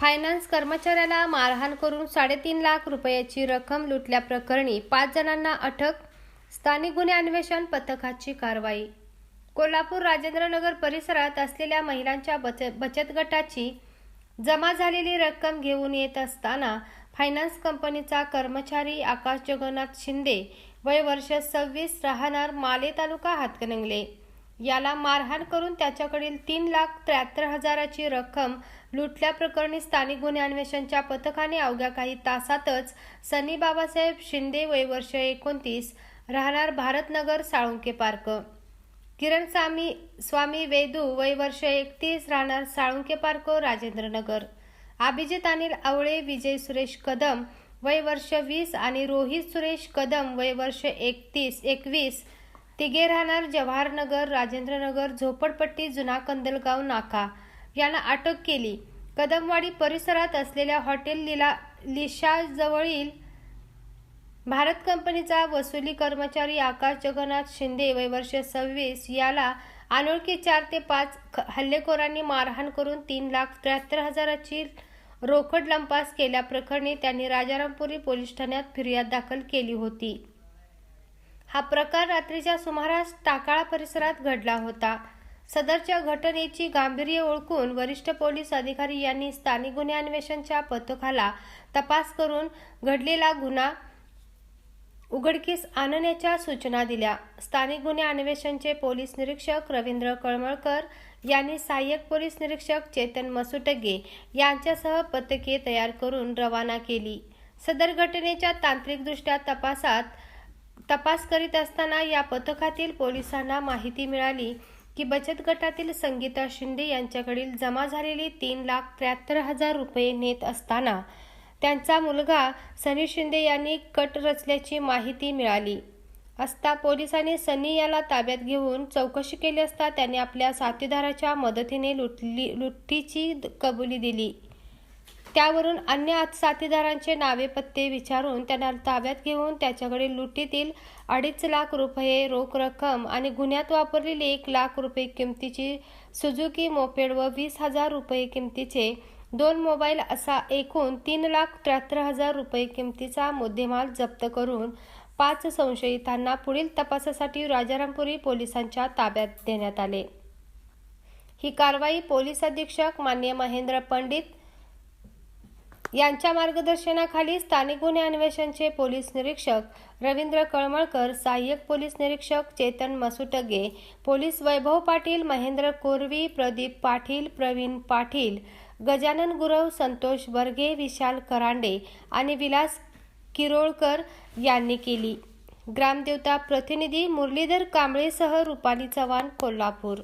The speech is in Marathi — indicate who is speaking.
Speaker 1: फायनान्स कर्मचाऱ्याला मारहाण करून साडेतीन लाख रुपयाची रक्कम लुटल्याप्रकरणी पाच जणांना अटक स्थानिक गुन्हे अन्वेषण पथकाची कारवाई. कोल्हापूर राजेंद्रनगर परिसरात असलेल्या महिलांच्या बचत बचत गटाची जमा झालेली रक्कम घेऊन येत असताना फायनान्स कंपनीचा कर्मचारी आकाश जगन्नाथ शिंदे वय वर्ष सव्वीस राहणार माले तालुका हातकणंगले. याला मारहाण करून त्याच्याकडील तीन लाख त्र्याहत्तर हजाराची रक्कम लुटल्याप्रकरणी स्थानिक गुन्हे अन्वेषणच्या पथकाने अवघ्या काही तासातच सनी बाबासाहेब शिंदे वय वर्ष एकोणतीस राहणार भारतनगर साळुंके पार्क. किरण स्वामी स्वामी वेदू वय वर्ष एकतीस राहणार साळुंके पार्क राजेंद्रनगर. अभिजित अनिल आवळे विजय सुरेश कदम वय वर्ष वीस आणि रोहित सुरेश कदम वय वर्ष एकतीस एकवीस तिघे राहणार जवाहरनगर राजेंद्रनगर झोपडपट्टी जुना कंदलगाव नाका. यांना अटक केली. कदमवाडी परिसरात असलेल्या हॉटेल लिला लिशाजवळील भारत कंपनीचा वसुली कर्मचारी आकाश जगन्नाथ शिंदे वय वर्ष सव्वीस याला अनोळखी चार ते पाच ख- हल्लेखोरांनी मारहाण करून तीन लाख त्र्याहत्तर हजाराची रोकड लंपास केल्याप्रकरणी त्यांनी राजारामपुरी पोलीस ठाण्यात फिर्याद दाखल केली होती. हा प्रकार रात्रीच्या सुमारास टाकाळा परिसरात घडला होता. सदरच्या घटनेची गांभीर्य ओळखून वरिष्ठ पोलीस अधिकारी यांनी स्थानिक गुन्हे अन्वेषणच्या पथकाला तपास करून घडलेला गुन्हा उघडकीस आणण्याच्या सूचना दिल्या. स्थानिक गुन्हे अन्वेषणचे पोलीस निरीक्षक रवींद्र कळमळकर यांनी सहाय्यक पोलीस निरीक्षक चेतन मसुटगे यांच्यासह पथके तयार करून रवाना केली. सदर घटनेच्या तांत्रिकदृष्ट्या तपासात तपास करीत असताना या पथकातील पोलिसांना माहिती मिळाली की बचत गटातील संगीता शिंदे यांच्याकडील जमा झालेली तीन लाख त्र्याहत्तर हजार रुपये नेत असताना त्यांचा मुलगा सनी शिंदे यांनी कट रचल्याची माहिती मिळाली. असता पोलिसांनी सनी याला ताब्यात घेऊन चौकशी केली असता त्याने आपल्या साथीदाराच्या मदतीने लुटली लुट्टीची कबुली दिली. त्यावरून अन्य आत- साथीदारांचे नावे पत्ते विचारून त्यांना ताब्यात घेऊन त्याच्याकडे लुटीतील अडीच लाख रुपये रोख रक्कम आणि गुन्ह्यात वापरलेली एक लाख रुपये किमतीची सुजुकी मोपेड व वीस हजार रुपये किमतीचे दोन मोबाईल असा एकूण तीन लाख त्र्याहत्तर हजार रुपये किमतीचा मुद्देमाल जप्त करून पाच संशयितांना पुढील तपासासाठी राजारामपुरी पोलिसांच्या ताब्यात देण्यात आले. ही कारवाई पोलीस अधीक्षक मान्य महेंद्र पंडित यांच्या मार्गदर्शनाखाली स्थानिक गुन्हे अन्वेषणचे पोलीस निरीक्षक रवींद्र कळमळकर सहाय्यक पोलीस निरीक्षक चेतन मसुटगे पोलीस वैभव पाटील महेंद्र कोरवी प्रदीप पाटील प्रवीण पाटील गजानन गुरव संतोष बर्गे विशाल करांडे आणि विलास किरोळकर यांनी केली. ग्रामदेवता प्रतिनिधी मुरलीधर कांबळेसह रुपाली चव्हाण कोल्हापूर.